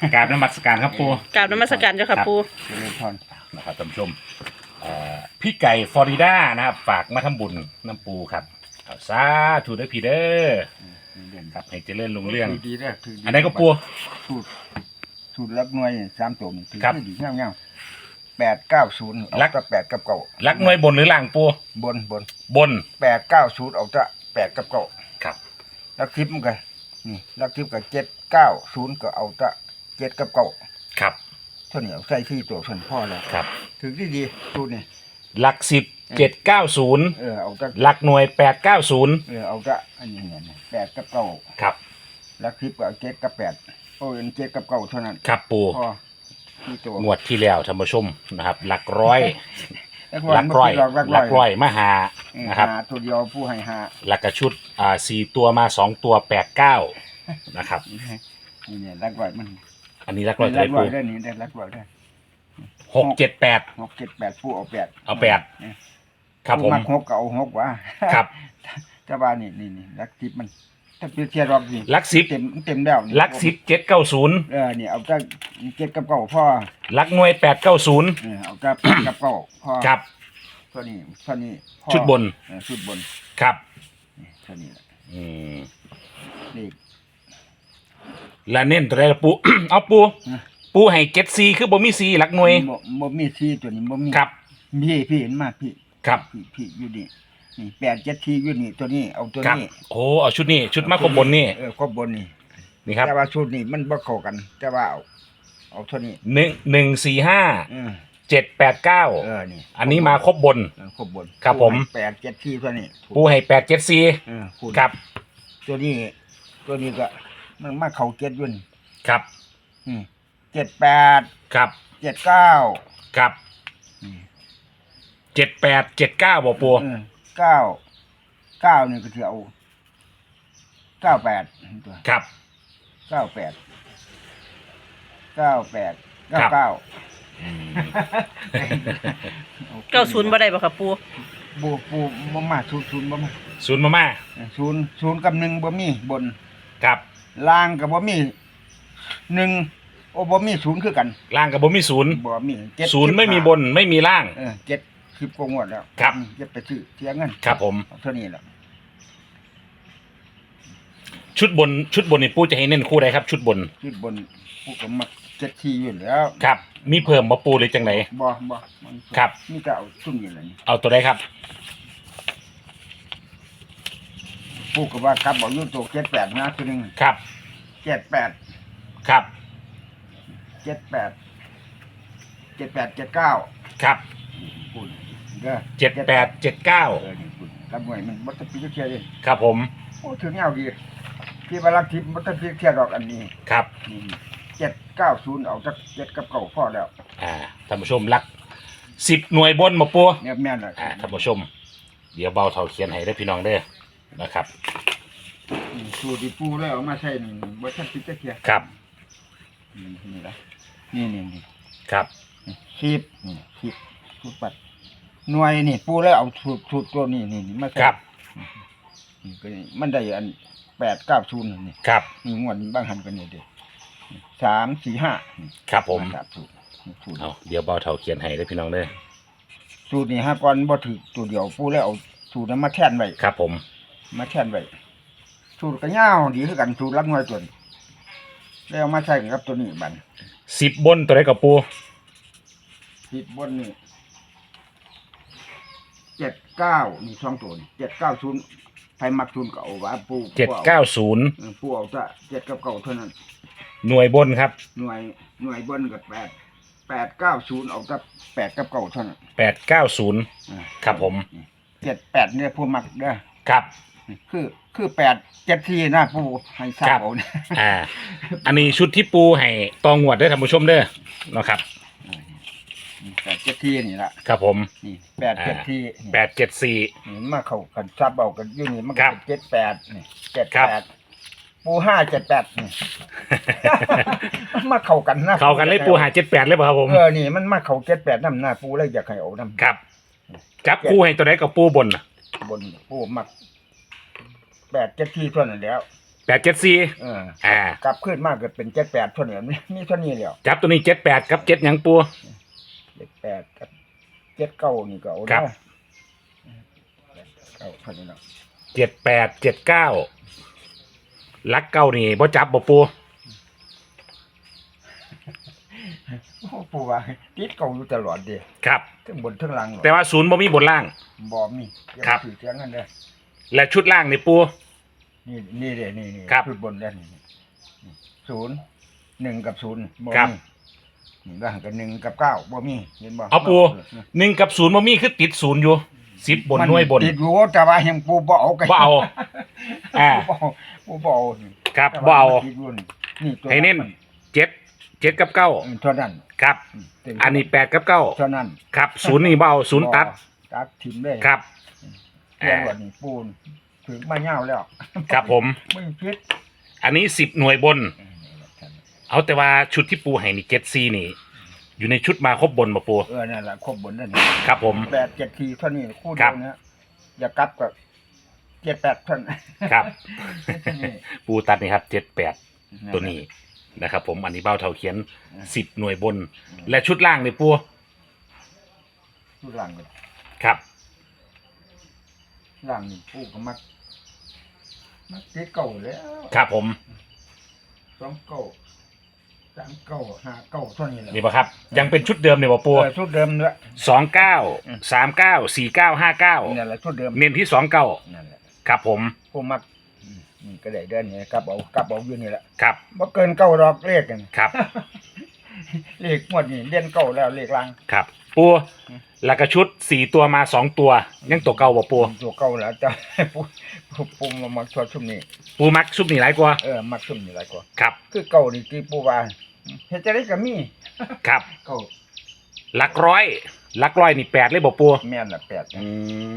กราบนมัสการครับปูกราบนมัสการเจ้าค่ะปูเจริญพรนะครับท่านผู้ชมเอ่อพี่ไก่ฟลอริดานะครับ ฝากมาทำบุญน้ำปูครับเอาสาธุเด้อพี่เด้อเด่นครับให้เจริญรุ่งเรื่อง ถืดีได้ถือดีอันไหนก็ปู สูตรสูตรรักหน่วยสามตัวนี่ถือครับดีเงี้ยเงี้ยแปดเก้าศูนย์รัก กับแปดกับเก้ารักหน่วยบนหรือล่างปูบนบนบนแปดเก้าศูนย์เอาจะแปดกับเก้าครับลักทิพย์มันก็นี่ลักทิพย์กับเจ็ดเก้าศูนย์ก็เอาจะ เจ็ดกับเก้าครับ เท่านี้เอาใส่ที่ตัวส่วนพ่อแล้วครับถือดีดีสูตรนี่หลักสิบเจ็ดเก้าศูนย์เออเอาจะหลักหน่วยแปดเก้าศูนย์เออเอาจะอันนี้เนี่ยแปดกับเก้าครับลักทิพย์กับเจ็ดกับแปดโอ้ยเจ็ดกับเก้าเท่านั้นครับปูพ่อที่ตัวงวดที่แล้วท่านผู้ชมนะครับ หลักร้อยหหลักร้อยหลักหลักร้อยมาหานะนะคครัรับบตัวเดียวผู้ให้หาหลักกระชุดอ่าสี่ตัวมาสองตัวแปดเก้านะครับนี่เนี่ยหลักร้อยมัน อันนี้หลักร้อยหเท่าลัไหกร่ร้อปูยได้นี่ได้หลักร้อยได้หกเจ็ดแปดหกเจ็ดแปดผู้เอาแปดเอาแปดเนี่ยครับผมผู้กหกก็เอาหกวะครับ แต่ว่านี่นี่นี่หลักทิพย์มันถ้าเปรียบเทียบรอบนี่หลักสิบเต็มเต็มแล้วนี่หลักสิบเจ็ดเก้าศูนย์เออนี่เอาจะเจ็ดกับเก้าพ่อหลักหน่วยแปดเก้าศูนย์เออเอาจะแปดกับเก้าพ่อครับตัวนี้ตัวนี้พ่อชุดบนเออชุดบนครับนี่ตัวนี้แหละอืมนี่ และเน้นตัวใดล่ะปู เอาปูนะปูให้เจ็ดซีคือบ่มีซีหลักหน่วยบ่บ่มีที่ตัวนี้บ่มีครับ พี่พี่เห็นมาพี่ครับพี่พี่อยู่นี่นี่แปดเจ็ดทีอยู่นี่ตัวนี้เอาตัวครับนี้โอ้เอาชุดนี้ชุดมาครบบนนี่เออครบบนนี่นี่ครับแต่ว่าชุดนี้มันบ่เข้ากัน แต่ว่าเอาเอาเท่านี้หนึ่งหนึ่งสี่ห้าเออเจ็ดแปดเก้าเออนี่อันนี้มาครบบน เออครบบนครับผม แปดเจ็ดทีตัวนี้ถูกปูให้แปดเจ็ดซีเออคูณ ครับ ตัวนี้ตัวนี้ก็ มันมาเข้าเจ็ดอยู่นี่ครับอืมเจ็ดแปดครับเจ็ดเก้าครับอืมเจ็ดแปดเจ็ดเก้าบ่ปูเออเก้าเก้านี่ก็ถือเอาเก้าแปดตัวครับเก้าแปดเก้าแปดเก้าครับเก้าอืมเก้าศูนย์บ่ได้บ่ค่ะปูบูบูบ่มาศูนย์ศูนย์บ่มาศูนย์มาม่าศูนย์ศูนย์กับหนึ่งบ่มีบนครับ ล่างกับบ่มีหนึ่งโอ้บ่มีศูนย์คือกันล่างกับบ่มีศูนย์บ่มีเจ็ดศูนย์ไม่มีบนไม่มีล่าง เออเจ็ดสิบกว่างวดแล้วครับอืมเจ็ดไปซื้อเสียเงินครับผมเอาเท่านี้แหละชุดบนชุดบนนี่ปูจะให้เน้นคู่ใดครับ ชุดบนขึ้นบนผู้ก็มักเจ็ดทีอยู่แล้วครับ มีเพิ่มมาปูหรือจังไหนบ่บ่มันครับ มีแต่เอาซุ่มนี่แหละนี่เอาตัวใดครับ ผู้ก็ว่ากลับบอกอยู่ตัวเจ็ดแปดนะคือหนึงครับ เจ็ดแปดครับ เจ็ดแปดเจ็ดแปดเจ็ดเก้าครับคุณเด้อเจ็ดแปดเจ็ดเก้าเออนี่คุณกับหน่วยมันบัตรพิเทียเลยครับผม โอ้ถึงเงาดีที่บารักทิพย์บัตรพิเทียดอกอันนี้ครับ นี่เจ็ดเก้าศูนย์เอาจากเจ็ดกับเก่าพ่อแล้วอ่าท่านผู้ชมรักสิบหน่วยบนมาปูเนี่ยแม่นละอ่าท่านผู้ชม เดี๋ยวเบาเท่าเขียนให้ได้อพี่น้องเด้อ นะครับอืมสูตรที่ปูแล้วเอามาใช้นี่บัตรพิเทียครับนี่นี่ละนี่นี่นี่ครับ สิบนี่สิบสูตรปัดหน่วยนี่ปูแล้วเอาสูตรสูตรตัวนี้นี่นี่มาใส่ครับ นี่ก็นี่มันได้อันแปดเก้าศูนย์นี่ครับ นี่งวดนี้บางหันกันนี่เด้สามสี่ห้านี่ครับผมสามสูตรนี่สูตรเอาเดี๋ยวเบาเท่าเขียนให้ได้อพี่น้องเด้อสูตรนี้ฮะก่อนบ่ถือตัวเดียวปูแล้วเอาสูตรนั้นมาแทนไว้ ครับผม มาแทนไว้สูตรก็ยาวดีคือกันสูตรรับหน่วยตัวนี้แล้วเอามาใส่กับตัวนี้บัดสิบบนตัวใดกับปูผิดบนนี่เจ็ดเก้านี่สองตัวนี่เจ็ดเก้าศูนย์ไผมักศูนย์ก็เอาว่าปูเจ็ดเก้าศูนย์เออปูเอาจะเจ็ดกับเก้าเท่านั้น หน่วยบนครับหน่วยหน่วยบนกับแปดแปดเก้าศูนย์เอาจะแปดกับเก้าเท่านั้นแปดเก้าศูนย์อ่าครับผมเจ็ดแปดเนี่ยผู้มักเด้อครับ คือคือแปดเจ็ดทีนะผู้ให้ทราบครับเอาเนี่ยอ่า อันนี้ชุดที่ปูให้ตองวดได้อท่านผู้ชมเด้อเนาะครับ แปดเจ็ดทีนี่ละครับผมนี่แปดเจ็ดทีนี่แปดเจ็ดสี่ นี่มาเข้ากันทราบเอากันอยู่นี่มันคก็รับเป็นเจ็ดแปดนี่เจ็ดครับ แปดปูห้าเจ็ดแปดนี่มาเข้ากันนะเข้ากันเลยปูหาเจ็ดแปดเลยเปล่ะครับผม เออนี่มันมาเข้าเจ็ดแปดน้ำหน้าปูเลยอยากให้เอาน้ำครับ จับคู่ให้ตัวใดกับปูบนน่ะบนปูมัก แปดเจ็ดทีเท่านั้นแล้วแปดเจ็ดสี่เอออ่ากลับขึ้นมากเกิดเป็นเจ็ดแปดเท่านี้มีเท่านี้เดียวจับตัวนี้เจ็ดแปดกับเจ็ดหยังปู เจ็ดแปดกับเจ็ดเก้านี่ก็เอาครับได้เก้าเท่านี้เนาะเจ็ดแปดเจ็ดเก้าลักเก้านี่บ่จับบ่ปูโอ้ปู่ว่าติดเก่าอยู่ตลอดเดียครับ ทั้งบนทั้งล่างหรอกแต่ว่าศูนย์บ่มีบนล่างบ่มีอย่าครับ ถือเสียงกันเด้อ และชุดล่างนี่ปู นี่นี่เด้นี่นี่ครับชุดบนเด้อนี่นี่ศูนย์หนึ่งกับศูนย์บ่ครับมีนี่ล่างกับหนึ่งกับเก้าบ่มีเห็นบ่เอาปู่หนึ่งกับศูนย์บ่มีคือติดศูนย์อยู่สิบบนหน่วยบนติดอยู่แต่ว่ายังปูบ่เอากันบ่เอาอ่าปูบ่เอาปูบ่เอานี่ครับแต่บ่ว่เอา มันติดอยู่นี่นี่ตัวให้เน้นมัเจ็ดเจ็ดกับเก้าเท่านั้นครับ เต็มอันนี้แปดกับเก้าเท่านั้นครับศูนย์นี่บ่เอาศูนย์ตัดตัดทิมเลย ครับ เรียกว่านี่ปูนถึงมาเงาวแล้วครับผมไม่คิดอันนี้สิบหน่วยบน เอาแต่ว่าชุดที่ปูให้นี่เจ็ดซีนี่ อยู่ในชุดมาครบบนบ่ปูเออนั่นแหละครบบนนั่นครับผมแปดเจ็ดทีเท่านี้คู่ครัเดียบวนะอย่ากลับกับเจ็ดแปดเท่านั้นครับนี่ปูตัดนี่ครับเจ็ดแปดตัวนี้นะครับ ผมอันนี้เบ้าเท่าเขียนสิบหน่วยบน และชุดล่างนี่ปูชุดหลังเลยครับ หลังนี่ปูก็มักมักเจ็ดเก่าแล้วครับผมสองเก่าสามเก่าห้าเก่าเท่านี้แหละนี่ปะครับ ยังเป็นชุดเดิมเนี่ยบ่ปูเออชุดเดิมเลยสองเก้าสามเก้าสี่เก้าห้าเก้านั่นแหละชุดเดิมเน้นที่สองเก้านั่นแหละครับผมปูมักอืมนี่ก็ได้เดินนี่กลับเอากลับเอาอยู่นี่แหละครับบ่เกินเก้าดอกเลขกัน ครับ เลขหมดนี่เล่นเก้าแล้วเลขลัง ครับ ปู แล้วก็ชุดสี่ตัวมาสองตัวยังตัวเก่าบ่ปูตัวเก้าแล้วจ้ะปูปูปูมามักชอบชุ่มนี่ปูมักชุดนี่หลายกว่าเออมักชุ่มนี่หลายกว่าครับ คือเก้านี่ที่ปูว่าเฮ็ดจะได้ก็มีครับเก้าหลักร้อยหลักร้อยนี่แปดเลยบ่ปูแม่นละแปดนะอื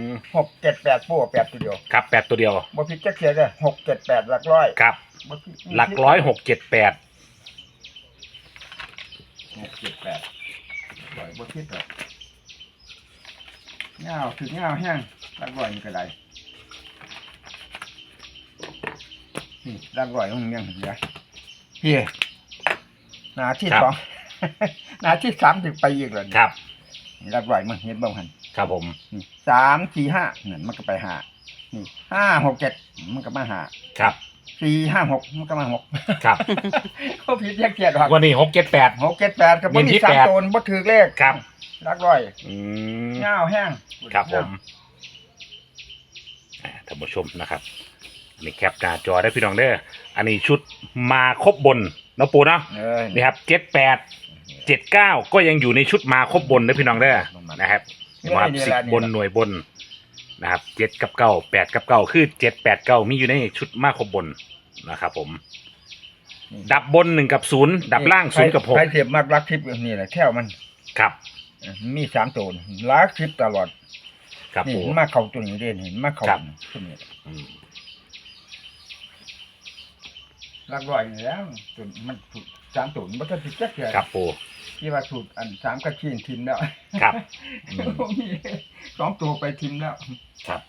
มหกเจ็ดแปดปูเอาแปดตัวเดียวครับแปดตัวเดียวบ่ผิดจักเทียเด้อหกเจ็ดแปดหลักร้อยครับบ่ผิดหลักร้อยหกเจ็ดแปดหกเจ็ดแปดร้อยบ่ผิดหรอก เงาวถึงเงาวแห้งหลักร้อยนี่ก็ได้นี่หลักร้อยของเมียงเห็นไหมเฮียหนาที่สองหนาที่สามถึงไปอีกแล้วนี่ครับหลักร้อยมันเห็นบ้างหันครับผมนี่สามสี่ห้านั่นมันก็ไปหานี่ห้าหกเจ็ดมันก็มาหาครับ สี่ห้าหกมันก็มาหกครับ เขาผิดแยกเกียรติหรอกวันนี้หกเจ็ดแปด หกเจ็ดแปดก็บ่เน้นมีที่สามแปดโซนบ่ถือเลขครับ รักร้อยอืม เงาวแห้งครับผมอ่าท่านผู้ชมนะครับอันนี้แคปหน้าจอได้พี่น้องเด้อ อันนี้ชุดมาครบบนเนาะปูเนาะ เออนี่ครับเจ็ดแปดเจ็ดเก้าก็ยังอยู่ในชุดมาครบบนนะพี่น้องเด้อนะครับมาสิบบนหน่วยบนนะครับเจ็ดกับเก้าแปดกับเก้าคือเจ็ดแปดเก้ามีอยู่ในชุดมาครบบน นะครับผม ดับบนหนึ่งกับศูนย์ดับล่างศูนย์กับหกใครเทียบมากรักทิพย์นี่แหละแถวมันครับเออมีสามโซนรักทิพย์ตลอดครับนี่ปู มาเข้าตัวนี้เด่นเห็นมาเข้าครับ ตัวนี้อืมรักร้อยนี่แล้วตัวมันถูกสามตัวบ่ทันผิดจักเทียครับปูที่ว่าสูตรอันสามกระชีนทิมแล้วครับอืมมีสองตัวไปทิมแล้ว ครับ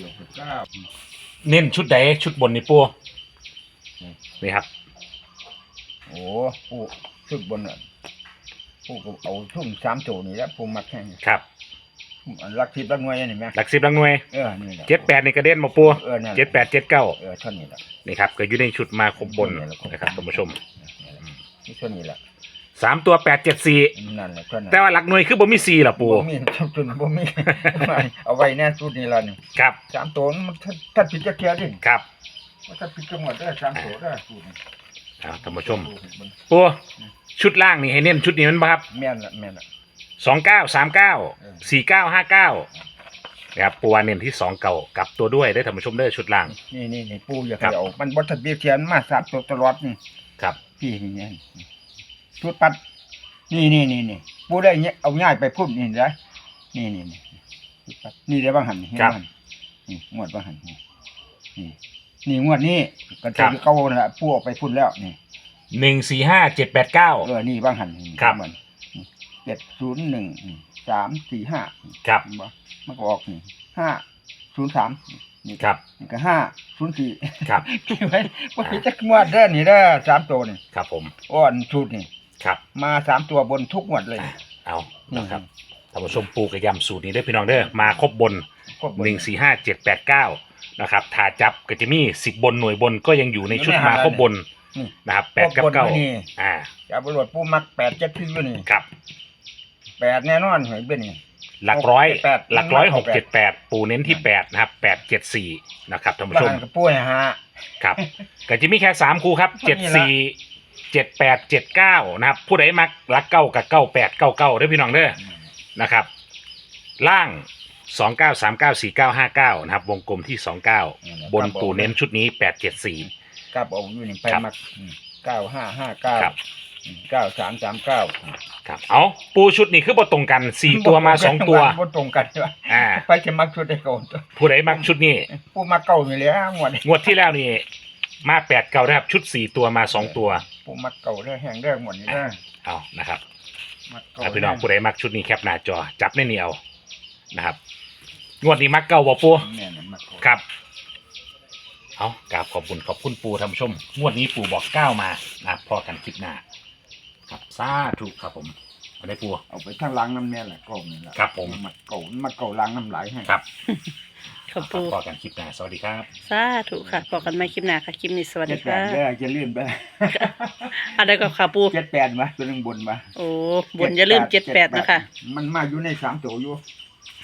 ดียวกับเก้าเน้นชุดใดชุดบนนี่ปูนี่ครับ โอ้ผู้ชุดบนอะผู้ก็เอาทุ่มสามตัวนี่แหล้วผู้มักแข่งครับอันรักทิพย์รักงวยนี่ไหมหลักสิบหลักหน่วยเออนี่แหละเจ็ดแปดนี่กระเด็นมาปูเออนั่นแหละเจ็ดแปดเจ็ดเก้าเออเท่านี้แหละนี่ครับก็อยู่ในชุดมาครบบนนะครับท่านผู้ชมนี่เท่านี้แหละ สามตัวแปดเจ็ดสี่นั่นแหละเท่านั้นแต่ว่าหลักหน่วยคือบ่มีสี่หรอปูบ่มีชุดจุนบ่มี เอาไว้แน่ชุดนี้ละนี่ครับสามตัวมันถ้าถ้าผิดจะเคลียร์ดิครับว่าถ้าผิดจังหวัดได้สามตัวได้ชุดนี้อ่าท่านผู้ชมปูชุดล่างนี่ให้เน้นชุดนี้มันบ่ครับแม่นละแม่นละสองเก้าสามเก้าเออสี่เก้าห้าเก้านะครับปูว่าเน้นที่สองเก่ากลับตัวด้วยได้อท่านผู้ชมได้อชุดล่าง นี่นี่นี่ปูอย่าครัให้บเอามันบ่ทันเบียดเทียนมาสามตัวตลอดนี่ครับพี่นี่ไง ชุดปัด นี่นี่นี่นี่ปูได้เนี่ยเอาง่ายไปพุ่นนี่ได้นี่นี่นี่ชุดปัดนี่ได้บ้างหันเห็นครับบ้างหันนี่งวดบ้างหันนี่นี่นี่งวดนี้ก็ครัจะบเก่านั่นละปูเออกไปพุ่นแล้วนี่หนึ่งสี่ห้าเจ็ดแปดเก้าเออนี่บ้างหันนี่ครับมันเจ็ดศูนย์หนึ่งสสามสี่ห้าครับเห็นบ่มันก็ออกนี่ห้าศูนย์สามนี่ครับนี่ก็ห้าศูนย์สี่ครับไว้ว่าพี่จะงวดเด้อนี่เด้อสามตัวนี่ครับผมอ้อนชุดนี่ ครับมาสามตัวบนทุกงวดเลยเอานะครับท่านผู้ชมปูกระยำสูตรนี้ได้อพี่น้องเด้อมาครบบนครบบนหนึ่งสี่ห้าเจ็ดแปดเก้านะครับถ้าจับก็จะมีสิบบนหน่วยบนก็ยังอยู่ในชุดมาครบบนนี่นะครับแปดกับเก้าครบบนนี่อ่าจะเอาไปโหลดปูมักแปดเจ็ดที่อยู่นี่ครับ แปดแน่นอนเห็นเป็นนี่ หลักร้อยแปด หลักร้อยหกแปเจ็ดดแปดปูเน้นที่แปดนะครับแปดเจ็ดสี่นะครับท่านผู้ชมบ้านกับปูให้ฮะครับก็จะมีแค่สามคู่ครับเท่าเจ็ดนี้ละสี่ เจ็ดแปดเจ็ดเก้านะครับ ผู้ใดมักรักเก้ากับเก้าแปดเก้าเก้าได้อพี่น้องเด้อนะครับ ล่างสองเก้าสามเก้าสี่เก้าห้าเก้านะครับ วงกลมที่สองเก้าบนปูเน้นชุดนี้แปดเจ็ดสี่กลับเอาอยู่นี่ไปครับมักเก้าห้าห้าเก้าครับเก้าสามสามเก้าครับ เอาปูชุดนี้คือบทตรงกันสี่ตัวมาสองตัวบ่ตรงกันด้วยอ่าไปจะมักชุดได้ก่อนตัวผู้ใดมักชุดนี้ปูมักเก่าอยู่แล้วหมดงวดที่แล้วนี่มาแปดเก้านะครับชุดสี่ตัวมาสองตัวปูมักเก่าได้แห้งได้หมดนี่ได้เอานะครับมักเก่าถ้าพี่น้องผู้ใดมักชุดนี้แคปหน้าจอจับในเหนียวนะครับ งวดนี้มักเก้าบ่ปูแม่นมักเก่าครับ เอากราบขอบคุณขอบคุณปูท่านผู้ชม งวดนี้ปูบอกเก้ามานะพอกันคลิปหน้า ครับสาธุครับผมเอาได้ปู เอาไปทางหล้างน้ำแน่แหละเก่านี่แหละครับผม มักเก่ามักเก่าล้างน้ำไหลให้ ครับ ค่ะปูพอกันคลิปหน้าสวัสดีครับสาธุค่ะบอกกันใหม่คลิปหน้าค่ะคลิปนี้สวัสเจ็ดีดแปค่ะดเด้อจะลื่นไปอะไรก็ค่ะปูเจ็ดแปดมาตัวหนึงบนมาโอ้บนอย่าลืมเจ็ดแปดนะคะ มันมาอยู่ในสามตัวอยู่